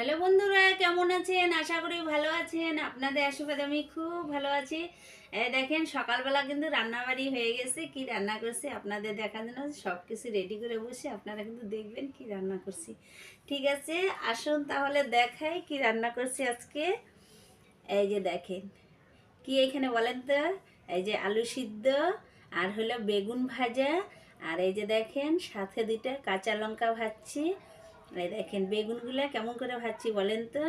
Hello বন্ধুরা, কেমন আছেন? আশা করি ভালো আছেন। আপনাদের আশীর্বাদ আমি খুব ভালো আছি। দেখেন, সকালবেলা কিন্তু রান্নাবাড়ি হয়ে গেছে। কি রান্না করছি আপনাদের দেখার জন্য? সব কিছু রেডি করে বসে আপনারা কিন্তু দেখবেন কি রান্না করছি। ঠিক আছে, আসুন তাহলে দেখাই কি রান্না করছি আজকে। এই যে দেখেন, কি এখানে বলেন তো? এই যে আলু সিদ্ধ, আর হলো বেগুন ভাজা, আর এই যে দেখেন, সাথে দুইটা কাঁচা লঙ্কা ভাজছি। এই দেখেন, বেগুনগুলো কেমন করে ভাজছি বলেন তো?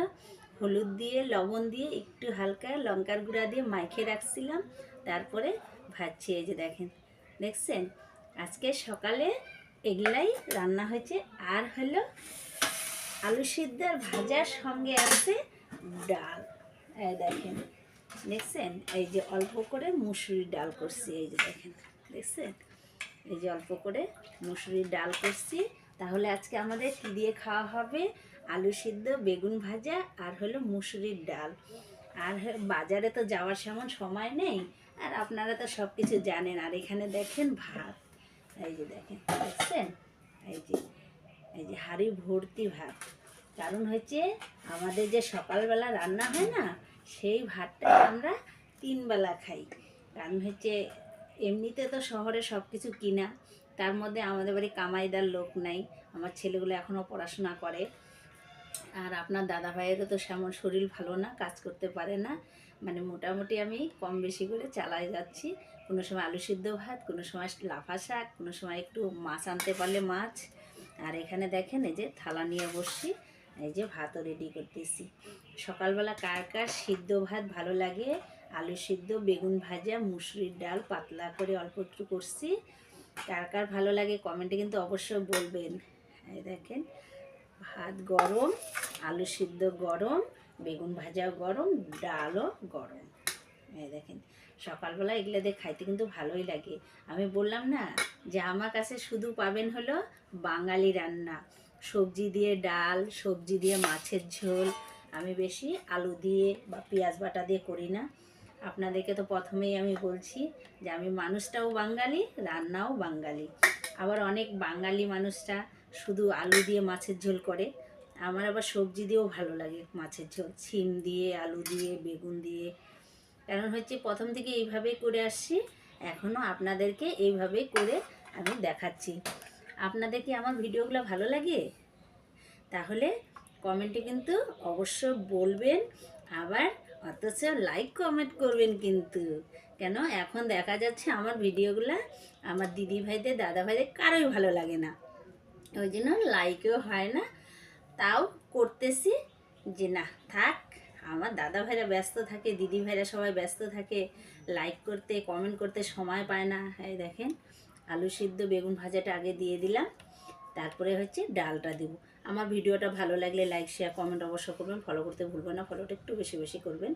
হলুদ দিয়ে, লবণ দিয়ে, একটু হালকা লঙ্কার গুঁড়া দিয়ে মাইখে রাখছিলাম। তারপরে ভাজছি, এই যে দেখেন। দেখছেন? আজকে সকালে এগুলাই রান্না হয়েছে। আর হলো আলু সিদ্ধ আর ভাজার সঙ্গে আছে ডাল। এই দেখেন, দেখছেন? এই যে অল্প করে মুসুরির ডাল করছি, এই যে দেখেন। দেখছেন? এই যে অল্প করে মুসুরির ডাল করছি। তাহলে আজকে আমাদের কী দিয়ে খাওয়া হবে? আলু সিদ্ধ, বেগুন ভাজা আর হলো মুসুরির ডাল। আর বাজারে তো যাওয়ার সেমন সময় নেই। আর আপনারা তো সব কিছু জানেন। আর এখানে দেখেন ভাত। এই যে দেখেন, দেখছেন? এই যে এই যে হাঁড়ি ভর্তি ভাত। কারণ হচ্ছে আমাদের যে সকালবেলা রান্না হয় না, সেই ভাতটা আমরা তিনবেলা খাই। কারণ হচ্ছে এমনিতে তো শহরে সব কিছু কিনা। তার মধ্যে আমাদের বাড়ি কামাইদার লোক নাই। আমার ছেলেগুলো এখনও পড়াশোনা করে। আর আপনার দাদা ভাইয়েরও তো সেমন শরীর ভালো না, কাজ করতে পারে না। মানে মোটামুটি আমি কম বেশি করে চালাই যাচ্ছি। কোনো সময় আলু সিদ্ধ ভাত, কোনো সময় লাফা শাক, কোনো সময় একটু মাছ আনতে পারলে মাছ। আর এখানে দেখেন এই যে থালা নিয়ে বসছি, এই যে ভাতও রেডি করতেছি। সকালবেলা কার কার সিদ্ধ ভাত ভালো লাগে? আলু সিদ্ধ, বেগুন ভাজা, মুসুরির ডাল, পাতলা করে অল্প একটু করছি। কার কার ভালো লাগে কমেন্টে কিন্তু অবশ্যই বলবেন। এই দেখেন, ভাত গরম, আলু সিদ্ধ গরম, বেগুন ভাজাও গরম, ডালও গরম। এই দেখেন, সকালবেলা এগুলো দিয়ে খাইতে কিন্তু ভালোই লাগে। আমি বললাম না যে আমার কাছে শুধু পাবেন হলো বাঙালি রান্না। সবজি দিয়ে ডাল, সবজি দিয়ে মাছের ঝোল। আমি বেশি আলু দিয়ে বা পেঁয়াজ বাটা দিয়ে করি না। আপনাদেরকে তো প্রথমেই আমি বলছি যে আমি মানুষটাও বাঙালি, রান্নাও বাঙালি। আবার অনেক বাঙালি মানুষরা শুধু আলু দিয়ে মাছের ঝোল করে। আমার আবার সবজি দিয়েও ভালো লাগে মাছের ঝোল। সিম দিয়ে, আলু দিয়ে, বেগুন দিয়ে। কারণ হচ্ছে প্রথম থেকে এইভাবেই করে আসছি। এখনও আপনাদেরকে এইভাবেই করে আমি দেখাচ্ছি। আপনাদের কি আমার ভিডিওগুলো ভালো লাগে? তাহলে কমেন্টে কিন্তু অবশ্যই বলবেন। আবার অথচ লাইক কমেন্ট করবেন কিন্তু। কেন? এখন দেখা যাচ্ছে আমার ভিডিওগুলো আমার দিদি ভাইদের, দাদা ভাইদের কারোই ভালো লাগে না। ওই জন্য লাইকও হয় না। তাও করতেছি যে না, থাক, আমার দাদা ভাইরা ব্যস্ত থাকে, দিদি ভাইরা সবাই ব্যস্ত থাকে। লাইক করতে কমেন্ট করতে সময় পায় না। এই দেখেন, আলু সিদ্ধ বেগুন ভাজাটা আগে দিয়ে দিলাম। তারপরে হচ্ছে ডালটা দেবো। আমার ভিডিওটা ভালো লাগলে লাইক শেয়ার কমেন্ট অবশ্যই করবেন। ফলো করতে ভুলবেন না। ফলোটা একটু বেশি বেশি করবেন।